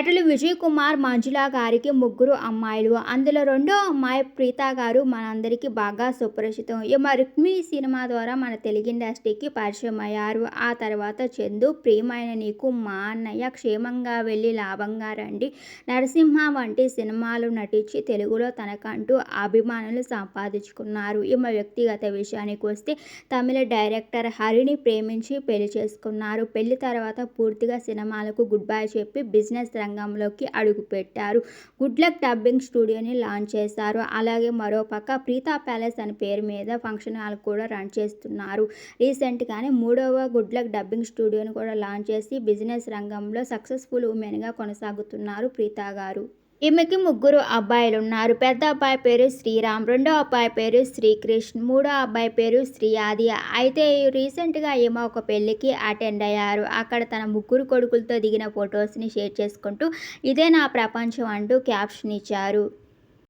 నటులు విజయ్ కుమార్ మంజుల గారికి ముగ్గురు అమ్మాయిలు. అందులో రెండో అమ్మాయి ప్రీత గారు మనందరికీ బాగా సుపరిచితం. ఈమె రుక్మిణి సినిమా ద్వారా మన తెలుగు ఇండస్ట్రీకి పరిచయం అయ్యారు. ఆ తర్వాత చందు ప్రియమైన నీకు మా అన్నయ్య క్షేమంగా వెళ్ళి లాభంగా రండి. నరసింహ వంటి సినిమాలు నటించి తెలుగులో తనకంటూ అభిమానులు సంపాదించుకున్నారు. ఈమె వ్యక్తిగత విషయానికి వస్తే తమిళ డైరెక్టర్ హరిని ప్రేమించి పెళ్ళి చేసుకున్నారు. పెళ్ళి తర్వాత పూర్తిగా సినిమాలకు గుడ్ బై చెప్పి బిజినెస్ రంగంలోకి అడుగుపెట్టారు. గుడ్ లక్ డబ్బింగ్ స్టూడియోని లాంచ్ చేశారు. అలాగే మరోపక్క ప్రీతా ప్యాలెస్ అనే పేరు మీద ఫంక్షన్ హాల్ కూడా రన్ చేస్తున్నారు. రీసెంట్గానే మూడవ గుడ్ లక్ డబ్బింగ్ స్టూడియోని కూడా లాంచ్ చేసి బిజినెస్ రంగంలో సక్సెస్ఫుల్ ఉమెన్గా కొనసాగుతున్నారు ప్రీతా గారు. ఈమెకి ముగ్గురు అబ్బాయిలు ఉన్నారు పెద్ద అబ్బాయి పేరు శ్రీరామ్ రెండో అబ్బాయి పేరు శ్రీకృష్ణ మూడో అబ్బాయి పేరు శ్రీ ఆది అయితే రీసెంట్గా ఈమె ఒక పెళ్ళికి అటెండ్ అయ్యారు. అక్కడ తన ముగ్గురు కొడుకులతో దిగిన ఫొటోస్ని షేర్ చేసుకుంటూ ఇదే నా ప్రపంచం అంటూ క్యాప్షన్ ఇచ్చారు.